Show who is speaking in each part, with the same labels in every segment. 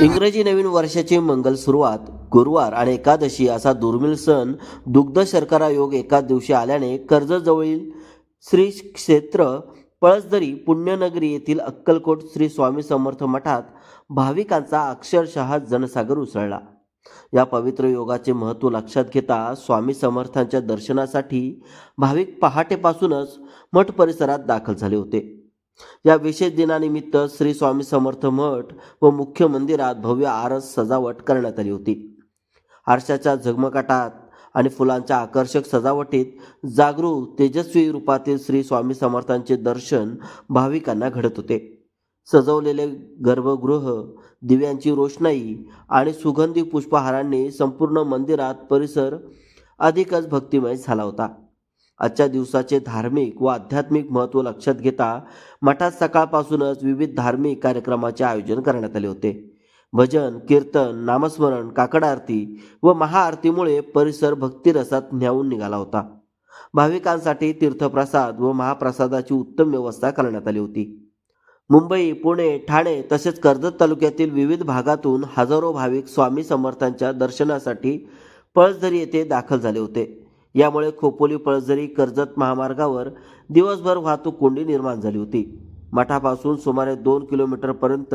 Speaker 1: इंग्रजी नवीन वर्षाची मंगल सुरुवात गुरुवार आणि एकादशी असा दुर्मिळ सण दुग्ध शर्करा योग एकाच दिवशी आल्याने कर्जजवळील श्री क्षेत्र पळसदरी पुण्यनगरी येथील अक्कलकोट श्री स्वामी समर्थ मठात भाविकांचा अक्षरशः जनसागर उसळला. या पवित्र योगाचे महत्त्व लक्षात घेता स्वामी समर्थांच्या दर्शनासाठी भाविक पहाटेपासूनच मठ परिसरात दाखल झाले होते. या विशेष दिनानिमित्त श्री स्वामी समर्थ मठ व मुख्य मंदिरात भव्य आरस सजावट करण्यात आली होती. आरशाच्या झगमगाटात आणि फुलांच्या आकर्षक सजावटीत जागरूक तेजस्वी रूपातील श्री स्वामी समर्थांचे दर्शन भाविकांना घडत होते. सजवलेले गर्भगृह दिव्यांची रोषणाई आणि सुगंधी पुष्पहारांनी संपूर्ण मंदिरात परिसर अधिकच भक्तिमय झाला होता. आजच्या दिवसाचे धार्मिक व आध्यात्मिक महत्त्व लक्षात घेता मठात सकाळपासूनच विविध धार्मिक कार्यक्रमाचे आयोजन करण्यात आले होते. भजन कीर्तन नामस्मरण काकड आरती व महाआरतीमुळे परिसर भक्तिरसात न्यावून निघाला होता. भाविकांसाठी तीर्थप्रसाद व महाप्रसादाची उत्तम व्यवस्था करण्यात आली होती. मुंबई पुणे ठाणे तसेच कर्जत तालुक्यातील विविध भागातून हजारो भाविक स्वामी समर्थांच्या दर्शनासाठी पळसधरी येथे दाखल झाले होते. यामुळे खोपोली पळझरी कर्जत महामार्गावर दिवसभर वाहतूक कोंडी निर्माण झाली होती. मठापासून सुमारे दोन किलोमीटरपर्यंत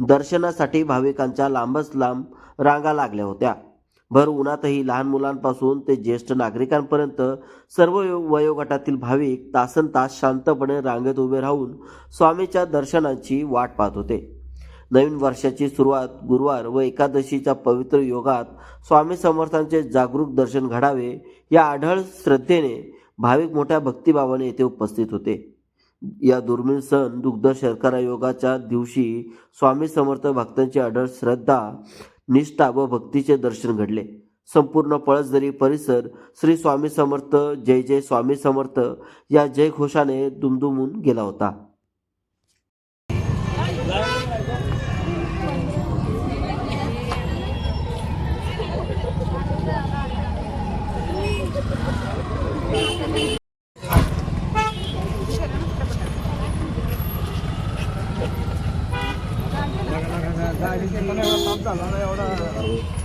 Speaker 1: दर्शनासाठी भाविकांच्या लांबच लांब रांगा लागल्या होत्या. भर उन्हातही लहान मुलांपासून ते ज्येष्ठ नागरिकांपर्यंत सर्व वयोगटातील भाविक तासन तास शांतपणे रांगेत उभे राहून स्वामीच्या दर्शनाची वाट पाहत होते. नवीन वर्षाची सुरुवात गुरुवार व एकादशीच्या पवित्र योगात स्वामी समर्थांचे जागरूक दर्शन घडावे या आढळ श्रद्धेने भाविक मोठ्या भक्तिभावाने येथे उपस्थित होते. या दुर्मिळ सण दुग्ध शर्करा योगाच्या दिवशी स्वामी समर्थ भक्तांची अढळ श्रद्धा निष्ठा व भक्तीचे दर्शन घडले. संपूर्ण पळसदरी परिसर श्री स्वामी समर्थ जय जय स्वामी समर्थ या जयघोषाने दुमदुमून गेला होता. गाडीचे पण एवढा ताप झाला एवढा